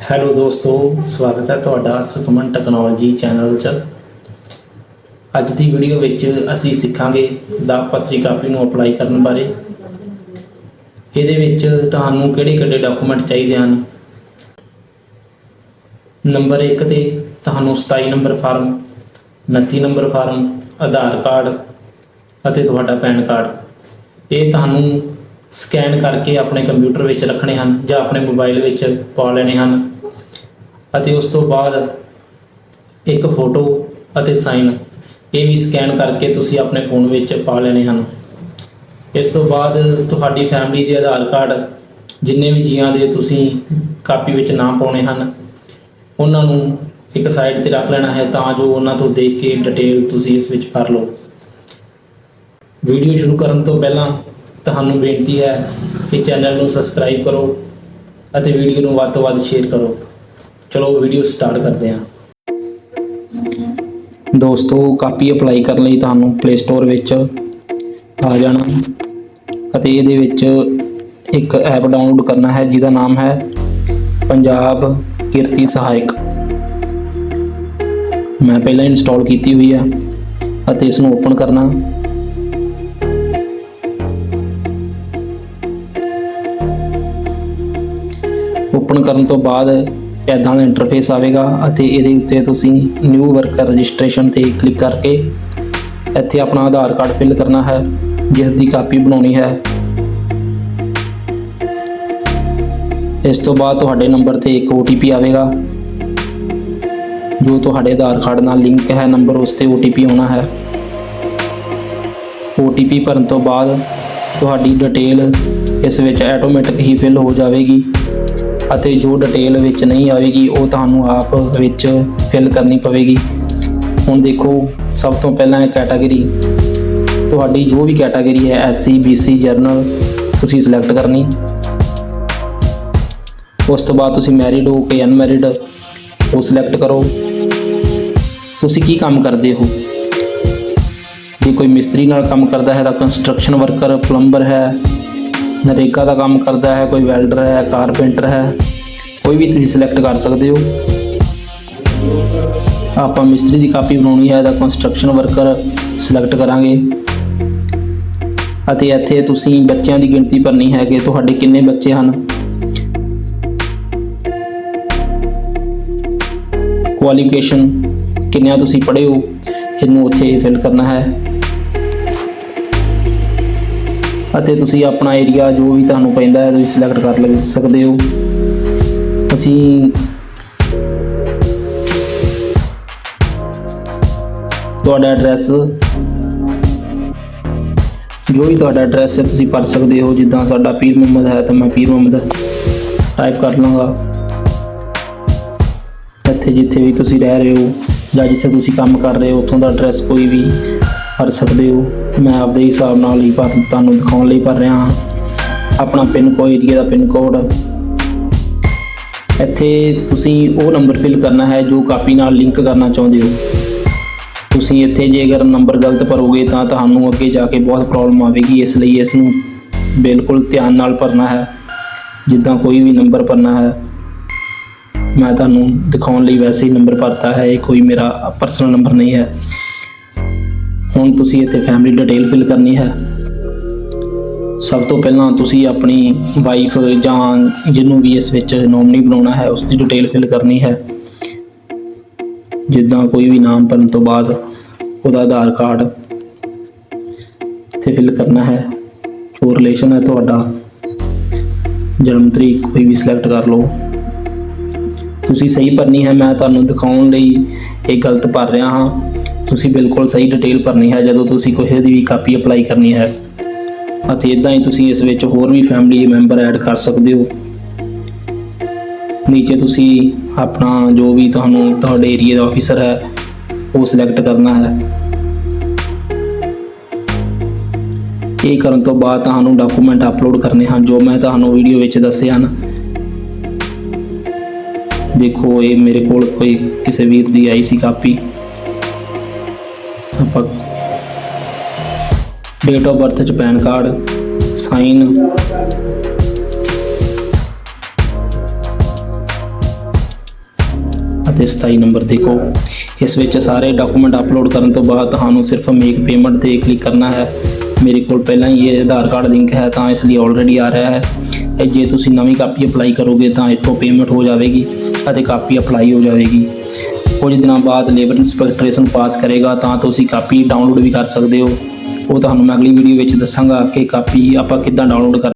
Hello ਦੋਸਤੋ, ਸਵਾਗਤ ਹੈ ਤੁਹਾਡਾ ਸੁਖਮਨ ਟੈਕਨੋਲੋਜੀ ਚੈਨਲ 'ਚ। ਅੱਜ ਦੀ ਵੀਡੀਓ ਵਿੱਚ ਅਸੀਂ ਸਿੱਖਾਂਗੇ ਲਾਭਪਾਤਰੀ ਕਾਪੀ ਨੂੰ ਅਪਲਾਈ ਕਰਨ ਬਾਰੇ। ਇਹਦੇ ਵਿੱਚ ਤੁਹਾਨੂੰ ਕਿਹੜੇ-ਕਿਹੜੇ ਡਾਕੂਮੈਂਟ ਚਾਹੀਦੇ ਹਨ? ਨੰਬਰ 1 ਤੇ ਤੁਹਾਨੂੰ 27 number form 29 number form, Aadhaar card ਅਤੇ ਤੁਹਾਡਾ ਪੈਨ ਕਾਰਡ। ਇਹ ਤੁਹਾਨੂੰ ਸਕੈਨ ਕਰਕੇ ਆਪਣੇ ਕੰਪਿਊਟਰ ਵਿੱਚ ਰੱਖਣੇ ਹਨ ਜਾਂ ਆਪਣੇ ਮੋਬਾਈਲ ਵਿੱਚ ਪਾ ਲੈਣੇ ਹਨ। ਅਤੇ ਉਸ ਤੋਂ ਬਾਅਦ ਇੱਕ ਫੋਟੋ ਅਤੇ ਸਾਈਨ ਇਹ ਵੀ ਸਕੈਨ ਕਰਕੇ ਤੁਸੀਂ ਆਪਣੇ ਫੋਨ ਵਿੱਚ ਪਾ ਲੈਣੇ ਹਨ। ਇਸ ਤੋਂ ਬਾਅਦ ਤੁਹਾਡੀ ਫੈਮਿਲੀ ਦੇ ਆਧਾਰ ਕਾਰਡ ਜਿੰਨੇ ਵੀ ਜੀਆਂ ਦੇ ਤੁਸੀਂ ਕਾਪੀ ਵਿੱਚ ਨਾਮ ਪਾਉਣੇ ਹਨ, ਉਹਨਾਂ ਨੂੰ ਇੱਕ ਸਾਈਡ ਤੇ ਰੱਖ ਲੈਣਾ ਹੈ ਤਾਂ ਜੋ ਉਹਨਾਂ ਤੋਂ ਦੇਖ ਕੇ ਡਿਟੇਲ ਤੁਸੀਂ ਇਸ ਵਿੱਚ ਭਰ ਲਓ। ਵੀਡੀਓ ਸ਼ੁਰੂ ਕਰਨ ਤੋਂ ਪਹਿਲਾਂ ਤੁਹਾਨੂੰ ਬੇਨਤੀ ਹੈ ਕਿ ਚੈਨਲ ਨੂੰ ਸਬਸਕ੍ਰਾਈਬ ਕਰੋ ਅਤੇ ਵੀਡੀਓ ਨੂੰ ਵੱਧ ਤੋਂ ਵੱਧ ਸ਼ੇਅਰ ਕਰੋ। ਚਲੋ ਵੀਡੀਓ ਸਟਾਰਟ ਕਰਦੇ ਹਾਂ। ਦੋਸਤੋ, ਕਾਪੀ ਅਪਲਾਈ ਕਰਨ ਲਈ ਤੁਹਾਨੂੰ ਪਲੇ ਸਟੋਰ ਵਿੱਚ ਆ ਜਾਣਾ ਅਤੇ ਇਹਦੇ ਵਿੱਚ ਇੱਕ ਐਪ ਡਾਊਨਲੋਡ ਕਰਨਾ ਹੈ, ਜਿਹਦਾ ਨਾਮ ਹੈ ਪੰਜਾਬ ਕਿਰਤੀ ਸਹਾਇਕ। ਮੈਂ ਪਹਿਲਾਂ ਇੰਸਟਾਲ ਕੀਤੀ ਹੋਈ ਹੈ ਅਤੇ ਇਸ ਨੂੰ ਓਪਨ ਕਰਨਾ। ਓਪਨ ਕਰਨ ਤੋਂ ਬਾਅਦ ਇੱਦਾਂ ਦਾ ਇੰਟਰਫੇਸ ਆਵੇਗਾ ਅਤੇ ਇਹਦੇ ਉੱਤੇ ਤੁਸੀਂ ਨਿਊ ਵਰਕਰ ਰਜਿਸਟ੍ਰੇਸ਼ਨ ਤੇ ਕਲਿੱਕ ਕਰਕੇ ਇੱਥੇ ਆਪਣਾ ਆਧਾਰ ਕਾਰਡ ਫਿਲ ਕਰਨਾ ਹੈ ਜਿਸ ਦੀ ਕਾਪੀ ਬਣਾਉਣੀ ਹੈ। ਇਸ ਤੋਂ ਬਾਅਦ ਤੁਹਾਡੇ ਨੰਬਰ ਤੇ ਇੱਕ OTP ਆਵੇਗਾ, ਜੋ ਤੁਹਾਡੇ ਆਧਾਰ ਕਾਰਡ ਨਾਲ ਲਿੰਕ ਹੈ ਨੰਬਰ ਉਸ ਤੇ OTP ਆਉਣਾ ਹੈ। OTP ਭਰਨ ਤੋਂ ਬਾਅਦ ਤੁਹਾਡੀ ਡਿਟੇਲ ਇਸ ਵਿੱਚ ਆਟੋਮੈਟਿਕ ਹੀ ਫਿਲ ਹੋ ਜਾਵੇਗੀ। ਅਤੇ ਜੋ ਡਿਟੇਲ ਵਿੱਚ ਨਹੀਂ ਆਵੇਗੀ, ਉਹ ਤੁਹਾਨੂੰ ਆਪ ਵਿੱਚ ਫਿਲ ਕਰਨੀ ਪਵੇਗੀ। ਹੁਣ ਦੇਖੋ, ਸਭ ਤੋਂ ਪਹਿਲਾਂ ਹੈ ਕੈਟਾਗਰੀ ਤੁਹਾਡੀ ਜੋ ਵੀ ਕੈਟਾਗਰੀ ਹੈ SC BC ਜਰਨਲ ਤੁਸੀਂ ਸਿਲੈਕਟ ਕਰਨੀ। ਉਸ ਤੋਂ ਬਾਅਦ ਤੁਸੀਂ ਮੈਰਿਡ ਹੋ ਕਿ ਅਨਮੈਰਿਡ ਉਹ ਸਿਲੈਕਟ ਕਰੋ। ਤੁਸੀਂ ਕੀ ਕੰਮ ਕਰਦੇ ਹੋ? ਜੇ ਕੋਈ ਮਿਸਤਰੀ ਨਾਲ ਕੰਮ ਕਰਦਾ ਹੈ ਤਾਂ ਕੰਸਟਰਕਸ਼ਨ ਵਰਕਰ ਪਲੰਬਰ ਹੈ। ਨਰੇਗਾ ਦਾ ਕੰਮ ਕਰਦਾ ਹੈ, ਕੋਈ ਵੈਲਡਰ ਹੈ, ਕਾਰਪੈਂਟਰ ਹੈ, ਕੋਈ ਵੀ ਤੁਸੀਂ ਸਿਲੈਕਟ ਕਰ ਸਕਦੇ ਹੋ। ਆਪਾਂ ਮਿਸਤਰੀ ਦੀ ਕਾਪੀ ਬਣਾਉਣੀ ਹੈ ਤਾਂ ਕੰਸਟਰਕਸ਼ਨ ਵਰਕਰ ਸਿਲੈਕਟ ਕਰਾਂਗੇ। ਅਤੇ ਇੱਥੇ ਤੁਸੀਂ ਬੱਚਿਆਂ ਦੀ ਗਿਣਤੀ ਭਰਨੀ ਹੈ ਕਿ ਤੁਹਾਡੇ ਕਿੰਨੇ ਬੱਚੇ ਹਨ? ਕੁਆਲੀਫਿਕੇਸ਼ਨ ਕਿੰਨਿਆਂ ਤੁਸੀਂ ਪੜ੍ਹੇ ਹੋ? ਇਹਨੂੰ ਉੱਥੇ ਫਿਲ ਕਰਨਾ ਹੈ। ਅਤੇ ਤੁਸੀਂ ਆਪਣਾ ਏਰੀਆ ਜੋ ਵੀ ਤੁਹਾਨੂੰ ਪੈਂਦਾ ਹੈ, ਤੁਸੀਂ ਸਿਲੈਕਟ ਕਰ ਲੈ, ਸਕਦੇ ਹੋ। ਅਸੀਂ ਤੁਹਾਡਾ ਐਡਰੈਸ ਜੋ ਵੀ ਤੁਹਾਡਾ ਐਡਰੈਸ ਹੈ, ਤੁਸੀਂ ਭਰ ਸਕਦੇ ਹੋ। ਜਿੱਦਾਂ ਸਾਡਾ ਪੀਰ ਮੁਹੰਮਦ ਹੈ, ਤਾਂ ਮੈਂ ਪੀਰ ਮੁਹੰਮਦ ਟਾਈਪ ਕਰ ਲਵਾਂਗਾ। ਇੱਥੇ ਜਿੱਥੇ ਵੀ ਤੁਸੀਂ ਰਹਿ ਰਹੇ ਹੋ ਜਾਂ ਜਿੱਥੇ ਤੁਸੀਂ ਕੰਮ ਕਰ ਰਹੇ ਹੋ, ਉੱਥੋਂ ਦਾ ਐਡਰੈਸ ਕੋਈ ਵੀ ਭਰ ਸਕਦੇ ਹੋ ਮੈਂ ਆਪਦੇ ਹਿਸਾਬ ਨਾਲ ਹੀ ਭਰ ਤੁਹਾਨੂੰ ਦਿਖਾਉਣ ਲਈ ਭਰ ਰਿਹਾ ਹਾਂ। ਆਪਣਾ ਪਿੰਨ ਕੋਡ ਏਰੀਆ ਦਾ ਪਿੰਨ ਕੋਡ। ਇੱਥੇ ਤੁਸੀਂ ਉਹ ਨੰਬਰ ਫਿਲ ਕਰਨਾ ਹੈ ਜੋ ਕਾਪੀ ਨਾਲ ਲਿੰਕ ਕਰਨਾ ਚਾਹੁੰਦੇ ਹੋ। ਤੁਸੀਂ ਇੱਥੇ ਜੇ ਅਗਰ ਨੰਬਰ ਗਲਤ ਭਰੋਗੇ ਤਾਂ ਤੁਹਾਨੂੰ ਅੱਗੇ ਜਾ ਕੇ ਬਹੁਤ ਪ੍ਰੋਬਲਮ ਆਵੇਗੀ, ਇਸ ਲਈ ਇਸ ਨੂੰ ਬਿਲਕੁਲ ਧਿਆਨ ਨਾਲ ਭਰਨਾ ਹੈ। ਜਿੱਦਾਂ ਕੋਈ ਵੀ ਨੰਬਰ ਭਰਨਾ ਹੈ। ਮੈਂ ਤੁਹਾਨੂੰ ਦਿਖਾਉਣ ਲਈ ਵੈਸੇ ਹੀ ਨੰਬਰ ਭਰਤਾ ਹੈ, ਇਹ ਕੋਈ ਮੇਰਾ ਪਰਸਨਲ ਨੰਬਰ ਨਹੀਂ ਹੈ। ਹੁਣ ਤੁਸੀਂ ਇੱਥੇ ਫੈਮਿਲੀ ਡਿਟੇਲ ਫਿਲ ਕਰਨੀ ਹੈ। ਸਭ ਤੋਂ ਪਹਿਲਾਂ ਤੁਸੀਂ ਆਪਣੀ ਵਾਈਫ ਜਾਂ ਜਿਹਨੂੰ ਵੀ ਇਸ ਵਿੱਚ ਨੋਮਨੀ ਬਣਾਉਣਾ ਹੈ ਉਸ ਦੀ ਡਿਟੇਲ ਫਿਲ ਕਰਨੀ ਹੈ। ਜਿੱਦਾਂ ਕੋਈ ਵੀ ਨਾਮ ਭਰਨ ਤੋਂ ਬਾਅਦ ਉਹਦਾ ਆਧਾਰ ਕਾਰਡ ਤੇ ਫਿਲ ਕਰਨਾ ਹੈ। ਜੋ ਰਿਲੇਸ਼ਨ ਹੈ ਤੁਹਾਡਾ। ਜਨਮ ਤਰੀਕ ਕੋਈ ਵੀ ਸਿਲੈਕਟ ਕਰ ਲਓ। ਤੁਸੀਂ ਸਹੀ ਭਰਨੀ ਹੈ, ਮੈਂ ਤੁਹਾਨੂੰ ਦਿਖਾਉਣ ਲਈ ਇਹ ਗਲਤ ਭਰ ਰਿਹਾ ਹਾਂ। ਤੁਸੀਂ ਬਿਲਕੁਲ ਸਹੀ ਡਿਟੇਲ ਭਰਨੀ ਹੈ, ਜਦੋਂ ਤੁਸੀਂ ਕਿਸੇ ਦੀ ਵੀ ਕਾਪੀ ਅਪਲਾਈ ਕਰਨੀ ਹੈ। ਅਤੇ ਇਦਾਂ ਹੀ ਤੁਸੀਂ ਇਸ ਵਿੱਚ ਹੋਰ ਵੀ ਫੈਮਿਲੀ ਮੈਂਬਰ ਐਡ ਕਰ ਸਕਦੇ ਹੋ। ਨੀਚੇ ਤੁਸੀਂ ਆਪਣਾ ਜੋ ਵੀ ਤੁਹਾਨੂੰ ਤੁਹਾਡੇ ਏਰੀਆ ਦਾ ਆਫੀਸਰ ਹੈ, ਉਹ ਸਿਲੈਕਟ ਕਰਨਾ ਹੈ। ਇਹ ਕਰਨ ਤੋਂ ਬਾਅਦ ਤੁਹਾਨੂੰ ਡਾਕੂਮੈਂਟ ਅਪਲੋਡ ਕਰਨੇ ਹਨ, ਜੋ ਮੈਂ ਤੁਹਾਨੂੰ ਵੀਡੀਓ ਵਿੱਚ ਦੱਸੇ ਹਨ। ਦੇਖੋ, ਇਹ ਮੇਰੇ ਕੋਲ ਕੋਈ ਕਿਸੇ ਵੀਰ ਦੀ ਆਈ ਸੀ ਕਾਪੀ ਆਪਾਂ ਡੇਟ ਆਫ ਬਰਥ ਚ ਪੈਨ ਕਾਰਡ ਸਾਈਨ ਅਤੇ 27 ਨੰਬਰ ਦੇਖੋ, ਇਸ ਵਿੱਚ ਸਾਰੇ ਡਾਕੂਮੈਂਟ ਅਪਲੋਡ ਕਰਨ ਤੋਂ ਬਾਅਦ ਤੁਹਾਨੂੰ ਸਿਰਫ ਮੇਕ ਪੇਮੈਂਟ ਤੇ ਕਲਿੱਕ ਕਰਨਾ ਹੈ। ਮੇਰੇ ਕੋਲ ਪਹਿਲਾਂ ਹੀ ਇਹ ਆਧਾਰ ਕਾਰਡ ਲਿੰਕ ਹੈ, ਤਾਂ ਇਸ ਲਈ ਆਲਰੇਡੀ ਆ ਰਿਹਾ ਹੈ। ਇਹ ਜੇ ਤੁਸੀਂ ਨਵੀਂ ਕਾਪੀ ਅਪਲਾਈ ਕਰੋਗੇ, ਤਾਂ ਇੱਥੋਂ ਪੇਮੈਂਟ ਹੋ ਜਾਵੇਗੀ ਅਤੇ ਕਾਪੀ ਅਪਲਾਈ ਹੋ ਜਾਵੇਗੀ। ਕੁਝ ਦਿਨਾਂ ਬਾਅਦ ਲੇਬਰ ਇੰਸਪੈਕਟਰ ਨੂੰ ਪਾਸ ਕਰੇਗਾ, ਤਾਂ ਤੁਸੀਂ ਕਾਪੀ ਡਾਊਨਲੋਡ ਵੀ ਕਰ ਸਕਦੇ ਹੋ। ਉਹ ਤੁਹਾਨੂੰ ਮੈਂ ਅਗਲੀ ਵੀਡੀਓ ਵਿੱਚ ਦੱਸਾਂਗਾ ਕਿ ਕਾਪੀ ਆਪਾਂ ਕਿੱਦਾਂ ਡਾਊਨਲੋਡ ਕਰ